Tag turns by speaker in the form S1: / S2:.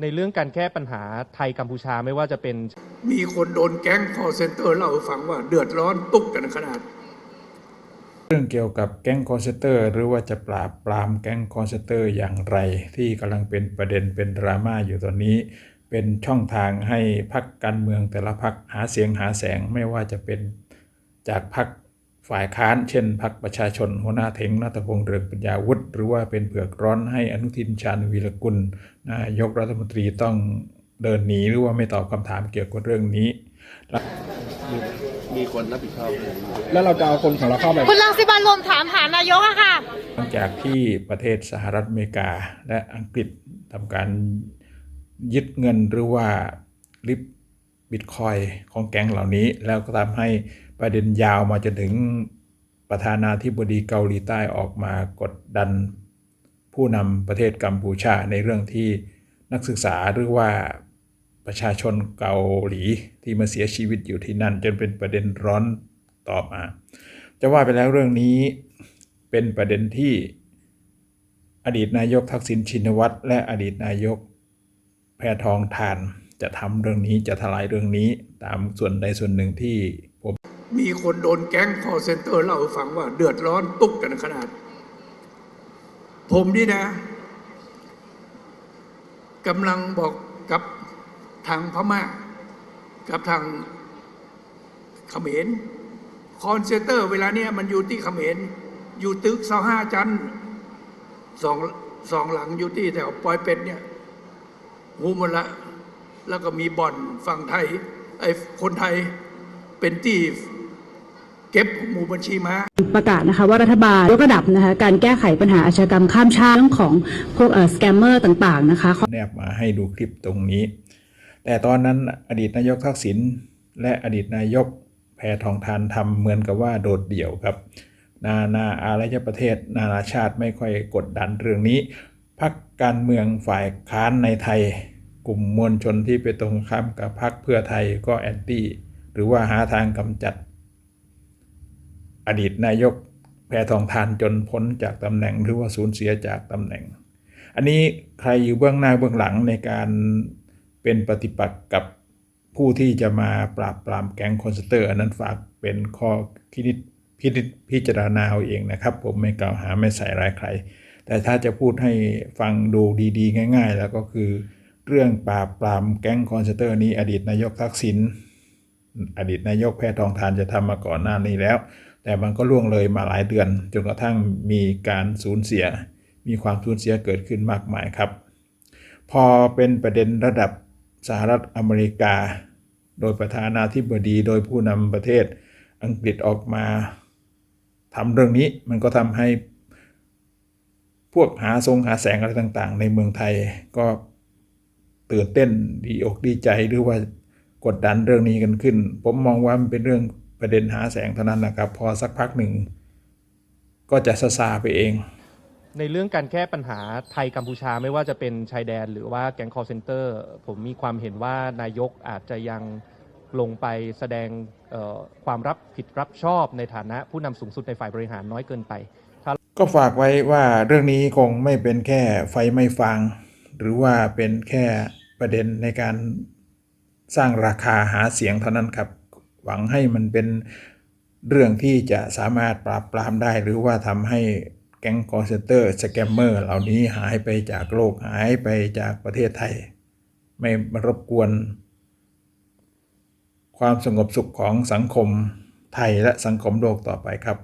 S1: ในเรื่องการแก้ปัญหาไทยกัมพูชาไม่ว่าจะเป็น
S2: มีคนโดนแก๊งคอเซนเตอร์เล่าให้ฟังว่าเดือดร้อนตุ๊กกันขนาด
S3: เรื่องเกี่ยวกับแก๊งคอร์เซนเตอร์ หรือว่าจะปราบปรามแก๊งคอร์เซนเตอร์อย่างไร ที่กำลังเป็นประเด็นเป็นดราม่าอยู่ตอนนี้ เป็นช่องทางให้พักการเมืองแต่ละพักหาเสียงหาแสงไม่ว่าจะเป็นจากพัก ฝ่ายค้านเช่นพักประชาชนหัวหน้าเทงนัตพงษ์เรืองปัญญาวุฒิหรือว่าเป็นเผือกร้อนให้อนุทินชาญวีรกุลนายกรัฐมนตรีต้องเดินหนีหรือว่าไม่ตอบคำถามเกี่ยวกับเรื่องนี้
S4: มีคนรับผิดชอบเรื่องนี้
S5: แล้วเราจะเอาคนของเราเข้าไป
S6: คุณรังสิมันต์รวมถามหานายกอะค่ะ
S3: หลังจากที่ประเทศสหรัฐอเมริกาและอังกฤษทำการยึดเงินหรือว่าริบบิตคอยของแก๊งเหล่านี้ แล้วก็ทำให้ ประเด็นยาวมาจนถึงประธานาธิบดีเกาหลีใต้ออกมากดดัน ผู้นำประเทศกัมพูชาในเรื่องที่นักศึกษาหรือว่าประชาชนเกาหลีที่มาเสียชีวิตอยู่ที่นั่น จนเป็นประเด็นร้อนต่อมา จะว่าไปแล้วเรื่องนี้เป็นประเด็นที่อดีตนายกทักษิณชินวัตรและอดีตนายกแพทองทานจะทำเรื่องนี้จะทลายเรื่องนี้ตามส่วนใดส่วนหนึ่งที่ มี
S2: คนโดนแก๊งคอเซนเตอร์เล่าให้ฟังว่า เดือดร้อนตุกกันขนาด ผมนี่นะกำลังบอกกับทางพม่า กับทางเขมรคอนเซนเตอร์ เวลาเนี้ยมันอยู่ที่เขมรอยู่ตึกเสาห้าจันสองสองหลังอยู่ที่แถวปอยเป็ดเนี่ยหูหมดละ แล้วก็มีบ่อนฝั่งไทยไอ้คนไทยเป็นที่ เก็บหมู่บัญชีม้า
S7: ประกาศนะคะว่ารัฐบาลยกระดับนะคะการแก้ไขปัญหาอาชญากรรมข้ามชาติเรื่องของพวกเอ่อสแกมเมอร์ต่างๆนะคะ
S3: แนบมาให้ดูคลิปตรงนี้ แต่ตอนนั้นอดีตนายกทักษิณและอดีตนายกแพทองทานทำเหมือนกับว่าโดดเดี่ยวครับ นานาอารยประเทศ นานาชาติไม่ค่อยกดดันเรื่องนี้พักการเมืองฝ่ายค้านในไทย กลุ่มมวลชนที่ไปตรงข้ามกับพักเพื่อไทยก็แอนตี้หรือว่าหาทางกำจัด อดีตนายกแพทองทานจนพ้นจากตำแหน่งหรือว่าสูญเสียจากตำแหน่ง อันนี้ใครอยู่เบื้องหน้าเบื้องหลังในการเป็นปฏิปักษ์กับผู้ที่จะมาปราบปรามแก๊งคอนเซเตอร์ อันนั้นฝากเป็นข้อคิดพิจพิจารณาเอาเองนะครับ ผมไม่กล่าวหาไม่ใส่ร้ายใคร แต่ถ้าจะพูดให้ฟังดูดีๆ ง่าย ๆ แล้วก็คือ เรื่องปราบปรามแก๊งคอนเซเตอร์นี้อดีตนายกทักษิณอดีตนายกแพทองทานจะทำมาก่อนหน้านี้แล้ว แต่มันก็ล่วงเลยมาหลายเดือน จนกระทั่งมีการสูญเสีย มีความสูญเสียเกิดขึ้นมากมายครับ พอเป็นประเด็นระดับสหรัฐอเมริกา โดยประธานาธิบดีโดยผู้นำประเทศอังกฤษออกมาทำเรื่องนี้มันก็ทำให้พวกหาทรงหาแสงอะไรต่างๆ ในเมืองไทยก็ตื่นเต้นดีอกดีใจหรือว่ากดดันเรื่องนี้กันขึ้น ผมมองว่ามันเป็นเรื่อง ประเด็นหาแสงเท่านั้นนะครับ พอสักพักหนึ่ง ก็จะซาซาไปเอง
S1: ในเรื่องการแก้ปัญหาไทยกัมพูชาไม่ว่าจะเป็นชายแดน หรือว่าแก๊งคอร์เซนเตอร์ ผมมีความเห็นว่านายกอาจจะยังลงไปแสดงเอ่อความรับผิดรับชอบในฐานะผู้นำสูงสุดในฝ่ายบริหารน้อยเกินไป
S3: ก็ฝากไว้ว่าเรื่องนี้คงไม่เป็นแค่ไฟไม่ฟางหรือว่าเป็นแค่ประเด็นในการสร้างราคาหาเสียงเท่านั้นครับ หวังให้มันเป็นเรื่องที่จะสามารถปราบปรามได้ หรือว่าทำให้แก๊งคอร์เซนเตอร์สแกมเมอร์เหล่านี้หายไปจากโลกหายไปจากประเทศไทย ไม่รบกวน ความสงบสุขของสังคมไทยและสังคมโลกต่อไปครับ